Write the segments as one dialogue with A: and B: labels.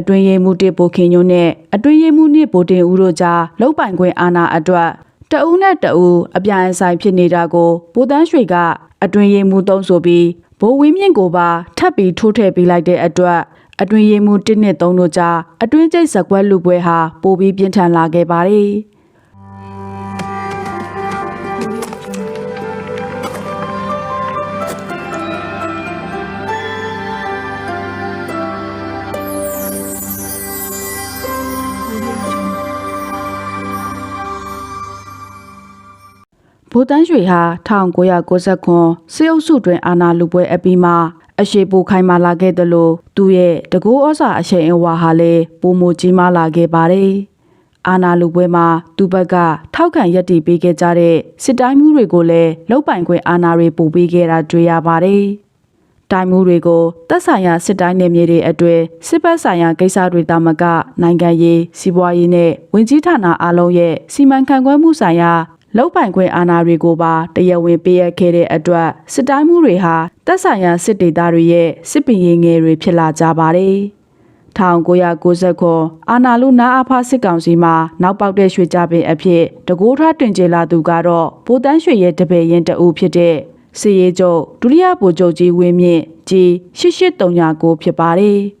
A: အတွင်းရေးမှုတစ်ပိုခင်ညွန်းနဲ့အတွင်းရေးမှုနှစ်ဗိုလ်တင်ဦးတို့ကြားလုံပိုင်ခွင့်အာဏာအတွက်တအူးနဲ့တအူးအပြိုင်အဆိုင်ဖြစ်နေတာကိုဗိုလ်တန်းရွှေကအတွင်းရေးမှုသုံးဆိုပြီးဗိုလ်ဝင်းမြင့်ကိုပါထပ်ပြီးထိုးထည့်ပေးလိုက်တဲ့အတွက်အတွင်းရေးမှု1နဲ့3တို့ကြားအတွင်းကျိတ်ဇက်ကွက်လူပွဲဟာပိုပြီးပြင်းထန်လာခဲ့ပါတယ်။ ဗိုလ်တန်းရွှေဟာ1990စေအုပ်စုတွင်အာဏာလူပွဲအပြီးမှာအရှိပိုခိုင်မာလာခဲ့သလိုသူရဲ့တကူဩစာအရှိန်အဝါဟာလည်းပုံမကြီးမားလာခဲ့ပါတယ်။အာဏာလူပွဲမှာသူဘက်ကထောက်ခံရက်တီပေးခဲ့ကြတဲ့စစ်တိုင်းမှုတွေကိုလည်းလောက်ပိုင်ခွင့်အာဏာတွေပို့ပေးခဲ့တာတွေ့ရပါတယ်။တိုင်းမှုတွေကိုတက်ဆိုင်ရာစစ်တိုင်းနယ်မြေတွေအတွင်းစစ်ပတ်ဆိုင်ရာကိစ္စတွေတာမက နိုင်ငံရေးစီးပွားရေးနဲ့ဝင်ကြီးဌာနအားလုံးရဲ့စီမံခန့်ခွဲမှုဆိုင်ရာ လောက်ပိုင်ခွင့်အာဏာတွေကိုပါတရားဝင်ပေးအပ်ခဲ့တဲ့အတွက်စစ်တိုင်းမှုတွေဟာတက်ဆိုင်ရာစစ်ဒေသတွေရဲ့စစ်ပင်ရင်ငယ်တွေဖြစ်လာကြပါတယ်။1990အာနာလူနာအဖစစ်ကောင်စီမှာနောက်ပေါက်တဲ့ရွှေကြပင်အဖြစ်တကိုးထားတွင်ကျလာသူကတော့ဗိုလ်တန်းရွှေရဲ့တပည့်ရင်တအူဖြစ်တဲ့စီရေးချုပ်ဒုတိယဗိုလ်ချုပ်ကြီးဝင်းမြင့်ကြီး8839ဖြစ်ပါတယ်။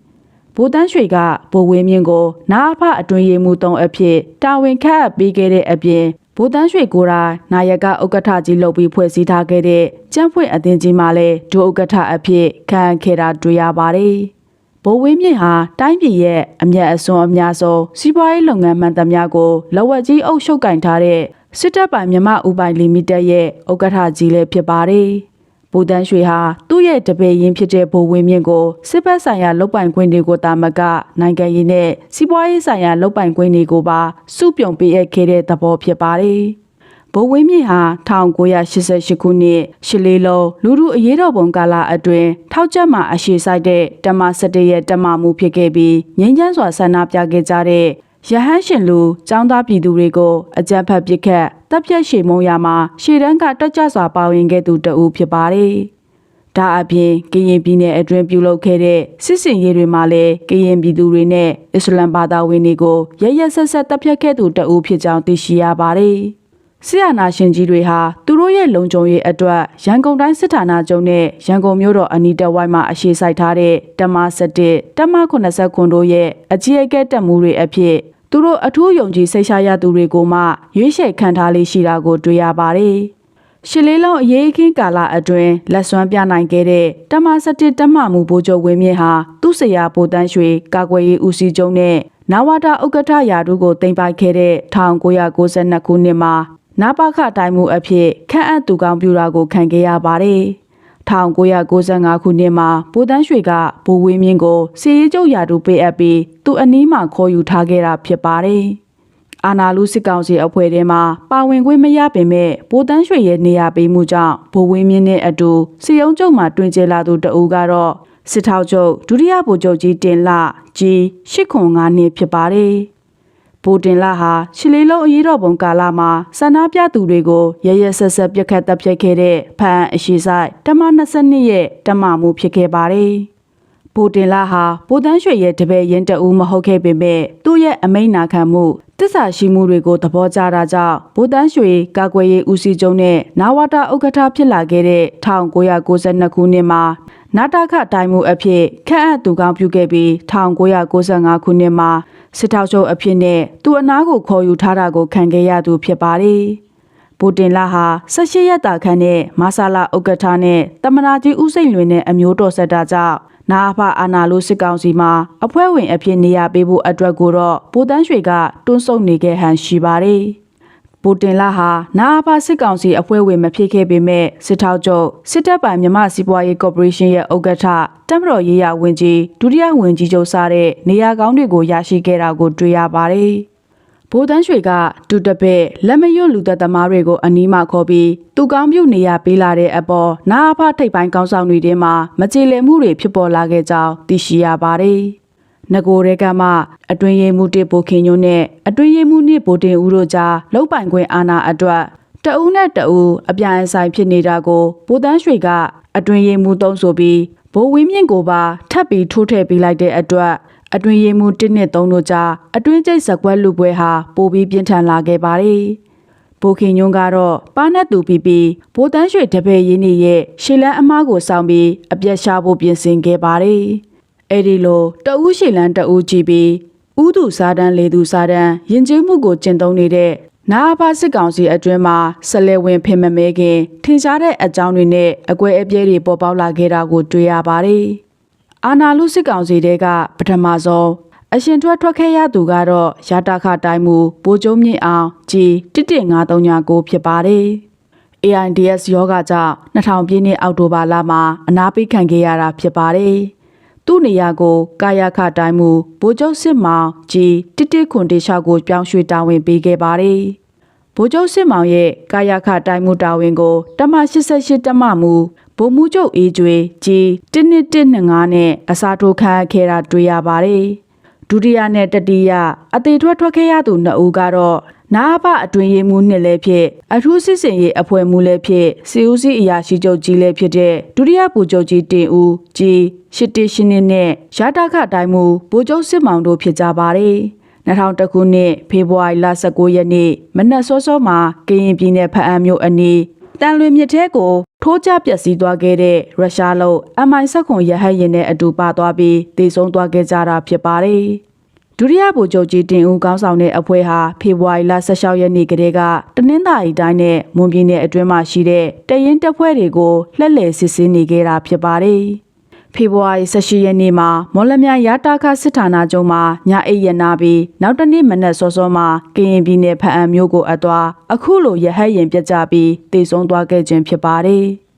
A: ဗိုလ်တန်းရွှေကဗိုလ်ဝင်းမြင့်ကိုနာအဖအတွင်ရေးမှုသုံးအဖြစ်တာဝန်ခန့်အပ်ပေးခဲ့တဲ့အပြင်ဗိုလ်တန်းရွှေကိုယ်တိုင်နာယကဥက္ကဋ္ဌကြီးလုပ်ပြီးဖွဲ့စည်းထားခဲ့တဲ့ကျန်းဖွင့်အသင်းကြီးမှာလည်းဒုဥက္ကဋ္ဌအဖြစ်ခံခဲ့တာတွေ့ရပါတယ်။ဗိုလ်ဝင်းမြင့်ဟာတိုင်းပြည်ရဲ့အမျက်အစွန်းအများဆုံးစီးပွားရေးလုပ်ငန်းမှန်သမျှကိုလဝက်ကြီးအုပ်ချုပ်ကင်ထားတဲ့စစ်တပ်ပိုင်မြမဥပိုင်လီမိတက်ရဲ့ဥက္ကဋ္ဌကြီးလည်းဖြစ်ပါတယ်။ ဗိုလ်တန်းရွှေဟာသူ့ရဲ့တပည့်ရင်းဖြစ်တဲ့ဗိုလ်ဝင်းမြင့်ကိုစစ်ဘက်ဆိုင်ရာလုပ်ပိုင်ခွင့်တွေကိုတာမကနိုင်ငံရေးနဲ့စီးပွားရေးဆိုင်ရာလုပ်ပိုင်ခွင့်တွေကိုပါစုပြုံပေးအပ်ခဲ့တဲ့သဘောဖြစ်ပါတယ်။ဗိုလ်ဝင်းမြင့်ဟာ1988ခုနှစ်ရှစ်လေးလုံးလူမှုအရေးတော်ပုံကာလအတွင်းထောက်ချက်မှအရှိဆိုင်တဲ့တမ17ရဲ့တမမှုဖြစ်ခဲ့ပြီးငင်းချမ်းစွာဆန္ဒပြခဲ့ကြတဲ့ ရဟန်းရှင်လူចောင်းသားပြည်သူတွေကိုအကြမ်းဖက်ပစ်ခတ်တပ်ဖြတ်ရှေမုံရမှာရှေ့တန်းကတက်ကြစွာပါဝင်ခဲ့သူတဦးဖြစ်ပါတယ်။ဒါအပြင်ကရင်ပြည်နယ်အတွင်းပြုလုပ်ခဲ့တဲ့စစ်စင်ရေးတွေမှာလည်းကရင်ပြည်သူတွေနဲ့အစ္စလမ်ဘာသာဝင်တွေကိုရရဆက်ဆက်တပ်ဖြတ်ခဲ့သူတဦးဖြစ်ကြောင်းသိရှိရပါတယ်။ဆီယနာရှင်ကြီးတွေဟာသူတို့ရဲ့လုံခြုံရေးအတွက်ရန်ကုန်တိုင်းစစ်ဌာနချုပ်နဲ့ရန်ကုန်မြို့တော်အနီးတစ်ဝိုက်မှာအရှိဆိုင်ထားတဲ့တမ17တမ80ခွန်တို့ရဲ့အကြီးအကဲတက်မှုတွေအဖြစ် သူတို့အထူးယုံကြည်စိတ်ရှာရသူတွေကိုမှရွေးချယ်ခံထားလေးရှိတာကိုတွေ့ရပါတယ်။ရှစ်လေးလုံးအရေးအခင်းကာလအတွင်းလက်စွမ်းပြနိုင်ခဲ့တဲ့တမစတစ်တမမှုဘိုးချုပ်ဝင်းမြင့်ဟာသူ့ဆရာဗိုလ်တန်းရွှေကာကွယ်ရေးဦးစီးချုပ်နဲ့နဝတာဥက္ကဋ္ဌရာထူးကိုတင်ပိုက်ခဲ့တဲ့1992ခုနှစ်မှာနပခတိုင်းမှုအဖြစ်ခန့်အပ်သူကောင်းပြူတာကိုခံခဲ့ရပါတယ်။ 1995ခုနှစ်မှာပိုတန်းရွှေကဘိုးဝင်းမြင့်ကိုစီရေးချုပ်ရာထူးပေးအပ်ပြီးသူအနီးမှာခေါ်ယူထားခဲ့တာဖြစ်ပါတယ်။အာနာလူစစ်ကောင်စီအဖွဲ့ထဲမှာပါဝင်ခွင့်မရပေမဲ့ဘိုတန်းရွှေရဲ့နေရာပေးမှုကြောင့်ဘိုးဝင်းမြင့်နဲ့အတူစီယုံကျုံမှာတွင်ကျလာသူတအူးကတော့စစ်ထောက်ချုပ်ဒုတိယဗိုလ်ချုပ်ကြီးတင်လာကြီး၈ခွန်၅နှစ်ဖြစ်ပါတယ်။ ဗိုလ်တင်လာဟာရှစ်လေးလုံးအရေးတော်ပုံကာလမှာဆန္ဒပြသူတွေကိုရရဆက်ဆက်ပြက်ခတ်တပ်ဖြတ်ခဲ့တဲ့ဖန်အရှိဆိုင်တမ22ရဲ့တမမှုဖြစ်ခဲ့ပါတယ်။ဗိုလ်တင်လာဟာဗိုလ်တန်းရွှေရဲ့တပည့်ရင်တအူးမဟုတ်ခဲ့ပေမဲ့သူ့ရဲ့အမိန့်နာခံမှုတစ္ဆာရှိမှုတွေကိုသဘောကျတာကြောင့်ဗိုလ်တန်းရွှေကာကွယ်ရေးဦးစီးချုပ်နဲ့နာဝတာဥက္ကဋ္ဌဖြစ်လာခဲ့တဲ့1992ခုနှစ်မှာနာတာခတိုင်းမှုအဖြစ်ခန့်အပ်သူကောင်းပြုခဲ့ပြီး1995ခုနှစ်မှာ စစ်ထောက်ချုပ်အဖြစ်နဲ့သူ့အနားကိုခေါ်ယူထားတာကိုခံခဲ့ရသူဖြစ်ပါတယ်။ပူတင်လာဟာ18ရက်တာခန့်နဲ့မာဆာလာဥက္ကဋ္ဌနဲ့တမနာကြီးဦးစိန်လွင်နဲ့အမျိုးတော်ဆက်တာကြောင့်နာအဖအာနာလိုစစ်ကောင်စီမှာအဖွဲ့ဝင်အဖြစ်နေရပေးဖို့အတွက်ကိုတော့ပူတန်းရွှေကတွန်းဆုတ်နေခဲ့ဟန်ရှိပါတယ်။ ပူတင်လာဟာနာအဖစစ်ကောင်စီအဖွဲ့ဝင်မဖြစ်ခဲ့ပေမဲ့စစ်ထောက်ချုပ်စစ်တပ်ပိုင်မြမစီးပွားရေးကော်ပိုရေးရှင်းရဲ့ဥက္ကဋ္ဌတပ်မတော်ရေးရာဝန်ကြီးဒုတိယဝန်ကြီးချုပ်စားတဲ့နေရာကောင်းတွေကိုရရှိခဲ့တာကိုတွေ့ရပါတယ်။ဗိုလ်တန်းရွှေကတူတပည့်လက်မရွတ်လူသက်သမားတွေကိုအနီးမှခေါ်ပြီးသူကောင်းပြုနေရပေးလာတဲ့အပေါ်နာအဖထိပ်ပိုင်းကောင်းဆောင်တွေထဲမှာမကြေလည်မှုတွေဖြစ်ပေါ်လာခဲ့ကြောင်းသိရှိရပါတယ်။ ငကိုရဲကမှအတွင်းရေးမှုတစ်ပိုခင်ညွန်းနဲ့အတွင်းရေးမှုနှစ်ဗိုလ်တင်ဦးတို့ကြားလုံပိုင်ခွင့်အာဏာအတွက်တအူးနဲ့တအူးအပြိုင်ဆိုင်ဖြစ်နေတာကိုဗိုလ်တန်းရွှေကအတွင်းရေးမှုသုံးဆိုပြီးဘိုးဝင်းမြင့်ကိုပါထပ်ပြီးထိုးထည့်ပေးလိုက်တဲ့အတွက်အတွင်းရေးမှု1နှစ်3တို့ကြားအတွင်းကျိတ်ဇက်ကွက်လူပွဲဟာပိုပြီးပြင်းထန်လာခဲ့ပါတယ်။ဘိုခင်ညွန်းကတော့ပါနဲ့တူပြီးပြီးဘိုတန်းရွှေတပည့်ရင်းနေရဲ့ရှေလန်းအမားကိုစောင့်ပြီးအပြက်ရှာဖို့ပြင်ဆင်ခဲ့ပါတယ်။ အဲဒီလိုတအူးရှေလန်းတအူးကြည့်ပြီးဥသူစားတန်းလေသူစားတန်းယဉ်ကျေးမှုကိုကျင့်သုံးနေတဲ့နာအဖစစ်ကောင်စီအတွင်းမှာဆက်လက်ဝင်ဖင်မမဲခင်ထင်ရှားတဲ့အကြောင်းတွေနဲ့အကွဲအပြဲတွေပေါ်ပေါက်လာခဲ့တာကိုတွေ့ရပါတယ်။အာနာလူစစ်ကောင်စီတဲကပထမဆုံးအရှင်ထွက်ထွက်ခဲ့ရသူကတော့ရတာခတိုင်းမူဘိုးကျုံးမြင့်အောင်ကြီး11539ဖြစ်ပါတယ်။ AIDS ယောဂကြောင့်2000ပြည့်နှစ်အောက်တိုဘာလမှာအနာပိတ်ခံခဲ့ရတာဖြစ်ပါတယ်။ သူ့နေရာကို ကာယခတိုင်းမူဘိုးကျုံစစ်မောင်ကြီး11ခွန်တေရှောက်ကိုပြောင်းရွှေ့တာဝန်ပေးခဲ့ပါတယ်။ဘိုးကျုံစစ်မောင်ရဲ့ကာယခတိုင်းမူတာဝန်ကိုတမ88တမမူဗိုလ်မှူးချုပ်အေးကျွေကြီး11125နဲ့အစားထိုးခံခဲ့တာတွေ့ရပါတယ်။ဒုတိယနဲ့တတိယအသေးထွက်ထွက်ခဲ့ရသူနှစ်ဦးကတော့ နာအပအတွင်ရေးမှုနှစ်လည်းဖြစ်အထူးစစ်စင်ရေးအဖွဲ့မှုလည်းဖြစ်စီဦးစီအရာရှိချုပ်ကြီးလည်းဖြစ်တဲ့ဒုတိယဗိုလ်ချုပ်ကြီးတင်ဦးကြီးရှစ်တရှင်းနဲ့ရတာခတိုင်းမှုဗိုလ်ချုပ်စစ်မောင်တို့ဖြစ်ကြပါတယ်2000ခုနှစ်ဖေဖော်ဝါရီလ19ရက်နေ့မနက်စောစောမှာကရင်ပြည်နယ်ဖအံမြို့အနီးတန်လွင်မြစ်ထဲကိုထိုးကျပျက်စီးသွားခဲ့တဲ့ရုရှားလုံး MI-7 ခွန်ရဟတ်ရင်နဲ့အတူပါသွားပြီးတည်ဆုံးသွားခဲ့ကြတာဖြစ်ပါတယ်။ ဒုတိယဗိုလ်ချုပ်ကြီးတင်ဦးကောင်းဆောင်တဲ့အဖွဲ့ဟာဖေဖော်ဝါရီလ16ရက်နေ့ကတည်းကတနင်္သာရီတိုင်းနဲ့မွန်ပြည်နယ်အတွင်းမှာရှိတဲ့တရင်တပ်ဖွဲ့တွေကိုလှည့်လည်စစ်ဆေးနေခဲ့တာဖြစ်ပါတယ်။ဖေဖော်ဝါရီ18ရက်နေ့မှာမော်လမြိုင်ရတာခစစ်ဌာနချုပ်မှာညအိပ်ရနာပြီးနောက်တနေ့မနက်စောစောမှာကရင်ပြည်နယ်ဖအံမြို့ကိုအသွားအခုလိုရဟတ်ရင်ပြတ်ကြပြီးတည်ဆုံးသွားခဲ့ခြင်းဖြစ်ပါတယ်။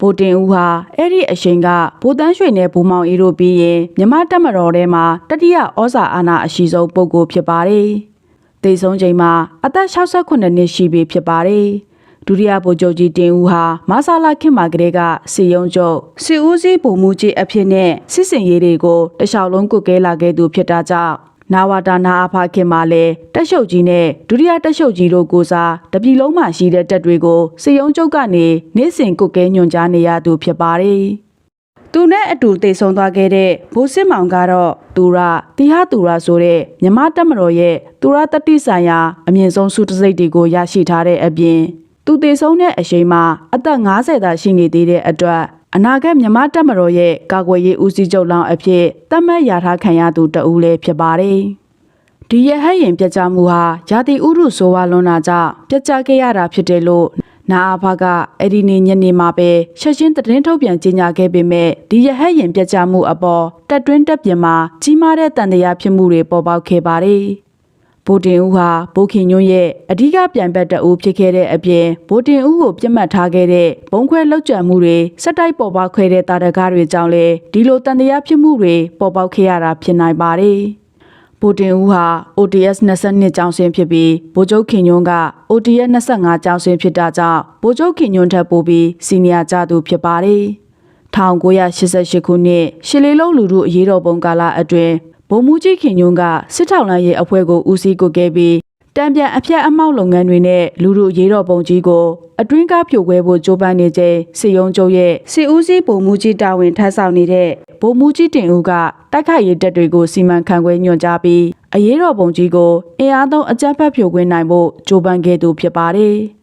A: ဗိုလ်တင်ဦးဟာအဲ့ဒီအချိန်ကဗိုလ်တန်းရွှေနဲ့ဘူမောင်အေးတို့ပြီးရင်မြမတက်မတော်ထဲမှာတတိယဩဇာအာဏာအရှိဆုံးပုဂ္ဂိုလ်ဖြစ်ပါတယ်။တည်ဆုံးချိန်မှာအသက်68နှစ်ရှိပြီဖြစ်ပါတယ်။ဒုတိယဗိုလ်ချုပ်ကြီးတင်ဦးဟာမဆာလာခင်မာကလေးကစီယုံချုပ်စီဦးစီးပုံမှုကြီးအဖြစ်နဲ့စစ်စင်ရေးတွေကိုတခြားလုံးကုတ်ကဲလာခဲ့သူဖြစ်တာကြောင့် နာဝတာနာအဖခင်မှာလည်းတက်ရှုပ်ကြီးနဲ့ဒုတိယတက်ရှုပ်ကြီးတို့ကိုစားတပြည်လုံးမှာရှိတဲ့တက်တွေကိုစီယုံချုပ်ကနေနေ့စဉ်ကုတ်ကဲညွန်ကြားနေရသူဖြစ်ပါတယ်။သူနဲ့အတူတည်ဆုံသွားခဲ့တဲ့ဘိုးစစ်မောင်ကတော့သူရတိဟသူရဆိုတဲ့မြမတက်မတော်ရဲ့သူရတတိဆိုင်ရာအမြင့်ဆုံးစုတစိတ်တွေကိုရရှိထားတဲ့အပြင်သူတည်ဆုံးတဲ့အချိန်မှာအသက်50သာရှိနေသေးတဲ့အတွက် အနာဂတ်မြမတက်မတော်ရဲ့ကာကွယ်ရေးဦးစီးချုပ်လောင်းအဖြစ်တတ်မှတ်ရထားခံရသူတဦးလည်းဖြစ်ပါတယ်။ဒီရဟတ်ရင်ပြတ်ကြမှုဟာဂျာတိဥရုဆိုဝါလွန်တာကြောင့်ပြတ်ကြခဲ့ရတာဖြစ်တယ်လို့နာအဖကအဲ့ဒီနေ့ညနေမှာပဲချက်ချင်းသတင်းထုတ်ပြန်ကြေညာခဲ့ပေမဲ့ဒီရဟတ်ရင်ပြတ်ကြမှုအပေါ်တက်တွင်းတက်ပြင်မှာကြီးမားတဲ့တန်တရားဖြစ်မှုတွေပေါ်ပေါက်ခဲ့ပါတယ်။ ဗိုလ်တင်ဦးဟာဘိုခင်ညွန့်ရဲ့အဓိကပြိုင်ဘက်တအူးဖြစ်ခဲ့တဲ့အပြင်ဗိုလ်တင်ဦးကိုပြစ်မှတ်ထားခဲ့တဲ့ဘုံခွဲလောက်ကျန်မှုတွေစက်တိုက်ပေါ်ပေါက်ခဲ့တဲ့တာတကားတွေကြောင့်လေဒီလိုတန်တရားဖြစ်မှုတွေပေါ်ပေါက်ခဲ့ရတာဖြစ်နိုင်ပါတယ်။ဗိုလ်တင်ဦးဟာ ODS 22ကျောင်းဆင်းဖြစ်ပြီးဗိုလ်ချုပ်ခင်ညွန့်က ODS 25ကျောင်းဆင်းဖြစ်တာကြောင့်ဗိုလ်ချုပ်ခင်ညွန့်ထပ်ပို့ပြီးစီနီယာကျသူဖြစ်ပါတယ်။1988ခုနှစ်ရှစ်လေးလုံးလူထုအရေးတော်ပုံကာလအတွင်း ဗိုလ်မှူးကြီးခင်ညွန်းကစစ်ထောက်လှမ်းရေးအဖွဲ့ကိုဦးစီးကိုခဲ့ပြီးတံပြန်အပြတ်အမောက်လုပ်ငန်းတွေနဲ့လူလူရေးတော်ပုံကြီးကိုအတွင်းကားဖြိုခွဲဖို့ကြိုးပမ်းနေချိန်စစ်ရုံးချုပ်ရဲ့စစ်ဦးစီးဗိုလ်မှူးကြီးတာဝန်ထမ်းဆောင်နေတဲ့ဗိုလ်မှူးကြီးတင်ဦးကတိုက်ခိုက်ရေးတပ်တွေကိုစီမံခန့်ခွဲညွှန်ကြားပြီးအရေးတော်ပုံကြီးကိုအင်အားသုံးအကြမ်းဖက်ဖြိုခွင်းနိုင်ဖို့ကြိုးပမ်းခဲ့သူဖြစ်ပါတယ်။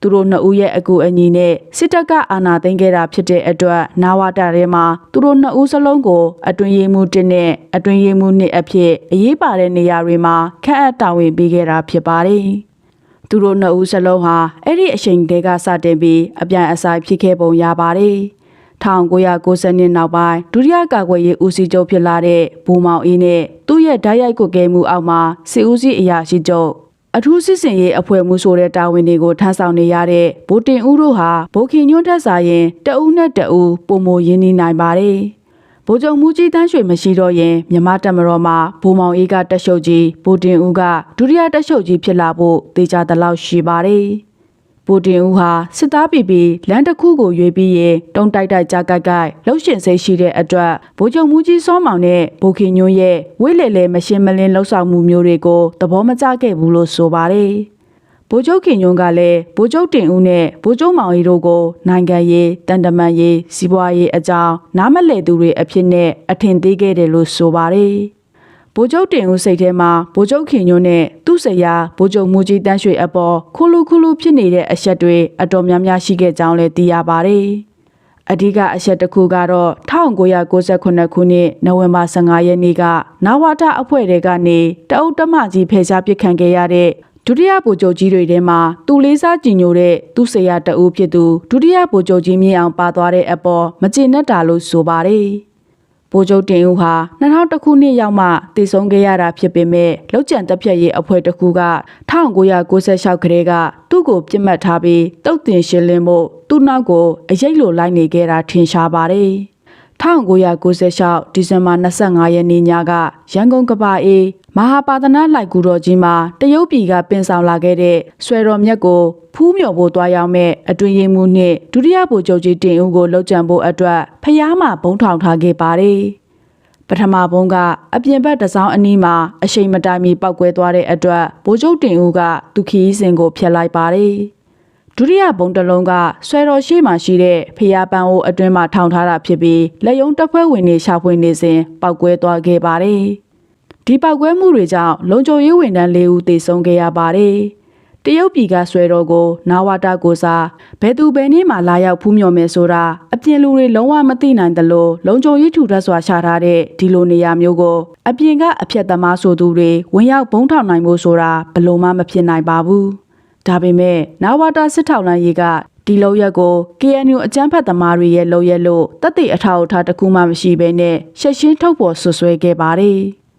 A: သူတို့နှစ်ဦးရဲ့အကူအညီနဲ့စစ်တပ်ကအာဏာသိမ်းခဲ့တာဖြစ်တဲ့အတွက်နာဝတာထဲမှာသူတို့နှစ်ဦးစလုံးကိုအတွင်ရေးမှုတစ်နဲ့အတွင်ရေးမှုနှစ်အဖြစ်အရေးပါတဲ့နေရာတွေမှာခန့်အပ်တာဝန်ပေးခဲ့တာဖြစ်ပါတယ်။သူတို့နှစ်ဦးစလုံးဟာအဲ့ဒီအချိန်တည်းကစတင်ပြီးအပြန်အဆိုင်ဖြစ်ခဲ့ပုံရပါတယ်။1990နှစ်နောက်ပိုင်းဒုတိယကာကွယ်ရေးဦးစီးချုပ်ဖြစ်လာတဲ့ဘူမောင်အေးနဲ့သူ့ရဲ့ဓာတ်ရိုက်ကွက်ကဲမှုအောက်မှာစစ်ဦးစီးအရာရှိချုပ် အထူးစစ်စင်ရေးအဖွဲ့မှုဆိုတဲ့တာဝန်တွေကိုထမ်းဆောင်နေရတဲ့ဗိုလ်တင်ဦးတို့ဟာဗိုလ်ခင်ညွန့်ထက်စာရင်တအူးနဲ့တအူးပုံမရင်းနှီးနိုင်ပါတယ်။ဗိုလ်ချုပ်မူကြီးတန်းရွှေမရှိတော့ရင်မြမတက်မတော်မှာဘိုးမောင်အေးကတက်ရှုပ်ကြီးဗိုလ်တင်ဦးကဒုတိယတက်ရှုပ်ကြီးဖြစ်လာဖို့တေချာတလောက်ရှိပါတယ်။ ဗိုလ်တင်ဦးဟာစစ်သားပြည်ပြည်လမ်းတစ်ခုကိုရွေးပြီးရင်တုံးတိုက်တိုက်ကြကိုက်ကိုက်လှုပ်ရှင်စိတ်ရှိတဲ့အတွက်ဗိုလ်ချုပ်မူကြီးစောမောင်နဲ့ဗိုလ်ခင်ညွန့်ရဲ့ဝိလေလေမရှင်းမလင်းလှုပ်ဆောင်မှုမျိုးတွေကိုသဘောမကျခဲ့ဘူးလို့ဆိုပါတယ်။ဗိုလ်ချုပ်ခင်ညွန့်ကလည်းဗိုလ်ချုပ်တင်ဦးနဲ့ဗိုလ်ချုပ်မောင်ရီတို့ကိုနိုင်ငံရေးတန်တမန်ရေးစီးပွားရေးအကြောင်းနားမလည်သူတွေအဖြစ်နဲ့အထင်သေးခဲ့တယ်လို့ဆိုပါတယ်။ ဗိုလ်ချုပ်တင်ဦးစိတ်ထဲမှာဗိုလ်ချုပ်ခင်ညွန်းနဲ့သူ့ဆရာဗိုလ်ချုပ်မူကြီးတန်းရွှေအပေါ်ခုလူခုလူဖြစ်နေတဲ့အချက်တွေအတော်များများရှိခဲ့ကြောင်းလည်းသိရပါတယ်။အဓိကအချက်တစ်ခုကတော့1998ခုနှစ်နိုဝင်ဘာ15ရက်နေ့ကနဝတအဖွဲ့တွေကနေတအုပ်တမကြီးဖယ်ရှားပစ်ခံခဲ့ရတဲ့ဒုတိယဗိုလ်ချုပ်ကြီးတွေထဲမှာသူလေးစားကြည်ညိုတဲ့သူ့ဆရာတအုပ်ဖြစ်သူဒုတိယဗိုလ်ချုပ်ကြီးမြင့်အောင်ပါသွားတဲ့အပေါ်မကျေနပ်တာလို့ဆိုပါတယ်။ ဗိုလ်ချုပ်တင်ဦးဟာ2000ခုနှစ်ရောက်မှတည်ဆုံခဲ့ရတာဖြစ်ပေမဲ့လောက်ကျန်တက်ဖြတ်ရေးအဖွဲ့တစ်ခုက1996ခရဲကသူ့ကိုပြစ်မှတ်ထားပြီးတုတ်တင်ရှင်းလင်းဖို့သူ့နောက်ကိုအရေးလိုလိုက်နေခဲ့တာထင်ရှားပါတယ်1996ဒီဇင်ဘာ25ရက်နေ့ညကရန်ကုန်ကပ္ပအေး မဟာပါဒနာလိုက်ကူတော်ကြီးမှာတရုတ်ပြည်ကပင်ဆောင်လာခဲ့တဲ့ဆွဲတော်မြတ်ကိုဖူးမြော်ဖို့တွားရောက်မဲ့အတွင်ရင်မှုနှင့်ဒုတိယဗိုလ်ချုပ်ကြီးတင်ဦးကိုလှုပ်ကြံဖို့အတွက်ဖျားမှာဘုံထောင်ထားခဲ့ပါတယ်။ပထမဘုံကအပြင်ဘက်တစ်စောင်းအနီးမှာအရှိန်မတိုင်မီပောက်ကွဲသွားတဲ့အတွက်ဗိုလ်ချုပ်တင်ဦးကသူခီးစဉ်ကိုဖျက်လိုက်ပါတယ်။ဒုတိယဘုံတစ်လုံးကဆွဲတော်ရှိမှရှိတဲ့ဖျားပန်းအိုအတွင်းမှာထောင်ထားတာဖြစ်ပြီးလက်ယုံတပ်ဖွဲ့ဝင်တွေရှာဖွေနေစဉ်ပောက်ကွဲသွားခဲ့ပါတယ်။ ဒီပောက်ကွဲမှုတွေကြောင့်လုံခြုံရေးဝန်ထမ်း၄ဦးသေဆုံးခဲ့ရပါတယ်။တရုတ်ပြည်ကဆွဲတော်ကိုနာဝတာကိုစားဘယ်သူဘယ်နည်းမှလာရောက်ဖူးမြော်မယ်ဆိုတာအပြင်လူတွေလုံးဝမသိနိုင်သလိုလုံခြုံရေးထူထပ်စွာရှာထားတဲ့ဒီလိုနေရာမျိုးကိုအပြင်ကအဖြတ်သမားဆိုသူတွေဝင်ရောက်ဘုံထောင်နိုင်ဖို့ဆိုတာဘယ်လို့မှမဖြစ်နိုင်ပါဘူး။ဒါပေမဲ့နာဝတာစစ်ထောက်လမ်းရေးကဒီလောက်ရက်ကို KNU အကြမ်းဖက်သမားတွေရဲ့လောက်ရက်လို့တသက်အထောက်အထားတစ်ခုမှမရှိဘဲနဲ့ရှက်ရှင်းထုတ်ပေါ်ဆွဆွဲခဲ့ပါတယ်။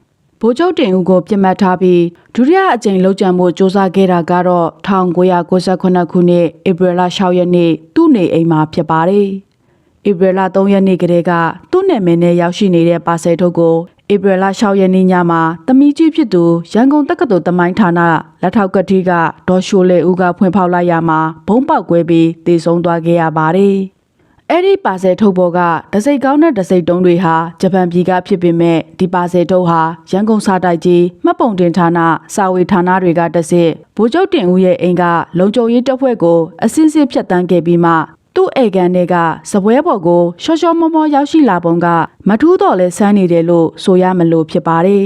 A: ဗိုလ်ချုပ်တင်ဦးကိုပြစ်မှတ်ထားပြီးဒုတိယအကြိမ်လှုပ်ကြံမှုစ조사ခဲ့တာကတော့1998ခုနှစ်ဧပြီလ6ရက်နေ့သူ့နေအိမ်မှာဖြစ်ပါတယ်။ဧပြီလ3ရက်နေ့ကလေးကသူ့နာမည်နဲ့ရောက်ရှိနေတဲ့ပါဆယ်ထုတ်ကိုဧပြီလ6ရက်နေ့ညမှာတမီကြီးဖြစ်သူရန်ကုန်တက္ကသိုလ်တမိုင်းဌာနလက်ထောက်ကတိကဒေါ်ရှိုလေဦးကဖွင့်ဖောက်လိုက်ရမှာဘုံပေါက်ကွဲပြီးတည်ဆုံသွားခဲ့ရပါတယ်။ အဲ့ဒီပါဆယ်ထုတ်ပေါ်ကဒစိတ်ကောင်းတဲ့ဒစိတ်တုံးတွေဟာဂျပန်ပြည်ကဖြစ်ပေမဲ့ဒီပါဆယ်ထုတ်ဟာရန်ကုန်စာတိုက်ကြီးမှတ်ပုံတင်ဌာနစာဝေဌာနတွေကတဆင့်ဗိုလ်ချုပ်တင်ဦးရဲ့အိမ်ကလုံခြုံရေးတပ်ဖွဲ့ကိုအစင်းစစ်ဖြတ်တန်းခဲ့ပြီးမှသူ့အိမ်ကန်တွေကစပွဲပေါ်ကိုရှော့ရှော့မောမောရောက်ရှိလာပုံကမထူးတော့လဲဆန်းနေတယ်လို့ဆိုရမလို့ဖြစ်ပါတယ်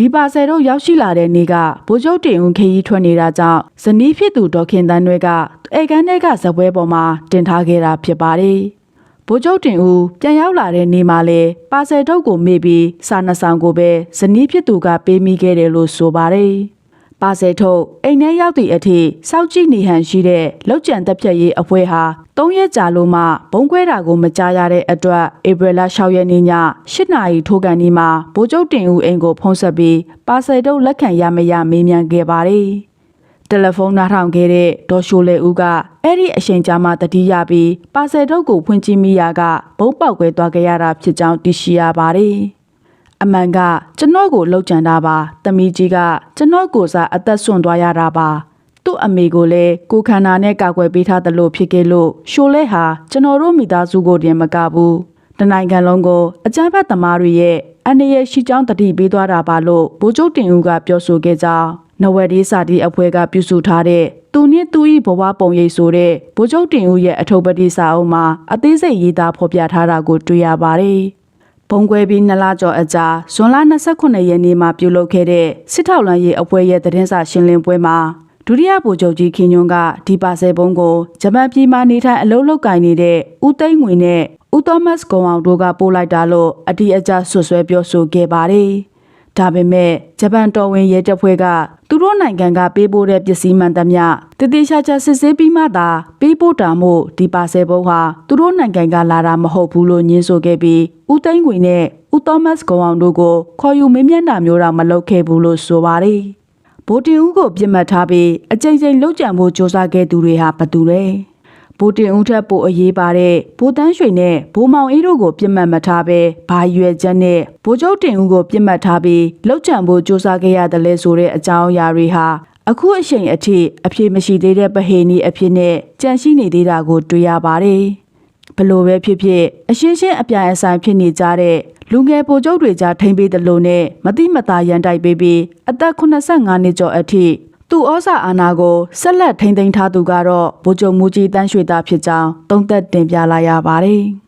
A: ဒီပါဆယ်တို့ရောက်ရှိလာတဲ့နေ့ကဗိုလ်ချုပ်တင်ဦးခရီးထွက်နေတာကြောင့်ဇနီးဖြစ်သူဒေါခင်တန်းတွေကအေကန်တွေကဇပွဲပေါ်မှာတင်ထားခဲ့တာဖြစ်ပါတယ်။ဗိုလ်ချုပ်တင်ဦးပြန်ရောက်လာတဲ့နေ့မှာလဲပါဆယ်ထုတ်ကိုမေ့ပြီးစာနှစ်ဆောင်ကိုပဲဇနီးဖြစ်သူကပေးမိခဲ့တယ်လို့ဆိုပါတယ်။ ပါဆယ်ထုတ်အိမ်ထဲရောက်သည့်အထိစောက်ကြည့်နေဟန်ရှိတဲ့လောက်ကျန်တက်ဖြတ်ရေးအဖွဲဟာ၃ရက်ကြာလို့မှဘုံကွဲတာကိုမကြားရတဲ့အတွက်ဧပြီလ6ရက်နေ့ည8နာရီထိုးကန်ဒီမှာဗိုလ်ချုပ်တင်ဦးအိမ်ကိုဖုန်းဆက်ပြီးပါဆယ်ထုတ်လက်ခံရမရမေးမြန်းခဲ့ပါတယ်။တယ်လီဖုန်းနားထောင်ခဲ့တဲ့ဒေါ်ရှိုလေဦးကအဲ့ဒီအချိန်ကြာမှတတိယပြီးပါဆယ်ထုတ်ကိုဖွင့်ကြည့်မိရာကဘုံပေါက်ကွဲသွားကြရတာဖြစ်ကြောင်းသိရှိရပါတယ်။ အမှန်ကကျွန်တော်ကိုလှုပ်ကြံတာပါ။တမီကြီးကကျွန်တော်ကိုစားအသက်ဆွန့်သွားရတာပါ။သူ့အမေကိုလည်းကိုခန္ဓာနဲ့ကာကွယ်ပေးထားသလိုဖြစ်ခဲ့လို့ရှိုလဲဟာကျွန်တော်တို့မိသားစုကိုတင်မကဘူး။တနိုင်ငံလုံးကိုအကြမ်းဖက်သမားတွေရဲ့အနေရရှိကြောင်းတတိပေးသွားတာပါလို့ဗိုလ်ချုပ်တင်ဦးကပြောဆိုခဲ့ကြောင်းနဝယ်ဒီစာတီအဖွဲ့ကပြုစုထားတဲ့သူနှင့်သူ၏ဘဝပုံရိပ်ဆိုတဲ့ဗိုလ်ချုပ်တင်ဦးရဲ့အထုပ်ပတိစာအုပ်မှာအသေးစိတ်ရေးသားဖော်ပြထားတာကိုတွေ့ရပါတယ်။ ဘုံကွဲပြီးနှစ်လကျော်အကြာဇွန်လ29ရက်နေ့မှာပြုလုပ်ခဲ့တဲ့စစ်ထောက်လမ်းရေးအဖွဲ့ရဲ့သတင်းစာရှင်းလင်းပွဲမှာဒုတိယဗိုလ်ချုပ်ကြီးခင်ညွန်းကဒီပါဆယ်ဘုံကိုဂျပန်ပြည်မှာနေထိုင်အလုပ်လုပ်ကိုင်နေတဲ့ဦးသိန်းငွေနဲ့ဦးသောမတ်ကွန်အောင်တို့ကပို့လိုက်တာလို့အတိအကျဆွဆွဲပြောဆိုခဲ့ပါတယ်။ ဒါပေမဲ့ဂျပန်တော်ဝင်ရဲတပ်ဖွဲ့ကသူတို့နိုင်ငံကပေးပို့တဲ့ပစ္စည်းမှန်သမျှတတိချာချာစစ်ဆေးပြီးမှသာပေးပို့တာမို့ဒီပါဆယ်ဘုံဟာသူတို့နိုင်ငံကလာတာမဟုတ်ဘူးလို့ညင်းဆိုခဲ့ပြီးဦးသိန်းငွေနဲ့ဦးသောမတ်ကွန်အောင်တို့ကိုခေါ်ယူမေးမြန်းတာမျိုးတော့မလုပ်ခဲ့ဘူးလို့ဆိုပါတယ်။ဗိုလ်တင်ဦးကိုပြစ်မှတ်ထားပြီးအကြိမ်ကြိမ်လှုပ်ကြံဖို့စ조사ခဲ့သူတွေဟာဘသူလဲ။ ဗိုလ်တင်ဦးထက်ပိုအရေးပါတဲ့ဗိုလ်တန်းရွှေနဲ့ဗိုလ်မောင်အေးတို့ကိုပြစ်မှတ်မထားပဲဘာရွယ်ချက်နဲ့ဗိုလ်ချုပ်တင်ဦးကိုပြစ်မှတ်ထားပြီးလှုပ်ကြံဖို့စ조사ခဲ့ရတယ်လဲဆိုတဲ့အကြောင်းအရာတွေဟာအခုအချိန်အထိအပြေမရှိသေးတဲ့ပဟေနီအဖြစ်နဲ့ကြန့်ရှိနေသေးတာကိုတွေ့ရပါတယ်။ဘလို့ပဲဖြစ်ဖြစ်အရှင်းရှင်းအပြိုင်အဆိုင်ဖြစ်နေကြတဲ့လူငယ်ပိုကျုပ်တွေကြားထိမ့်ပေးသလိုနဲ့မတိမတာရန်တိုက်ပေးပြီးအသက်85နှစ်ကျော်အထိ သူဩဇာအာဏာကိုဆက်လက်ထိန်းသိမ်းထားသူကတော့ဗိုလ်ချုပ်မူကြီးတန်းရွှေသားဖြစ်ကြောင်းသုံးသက်တင်ပြလာရပါတယ်။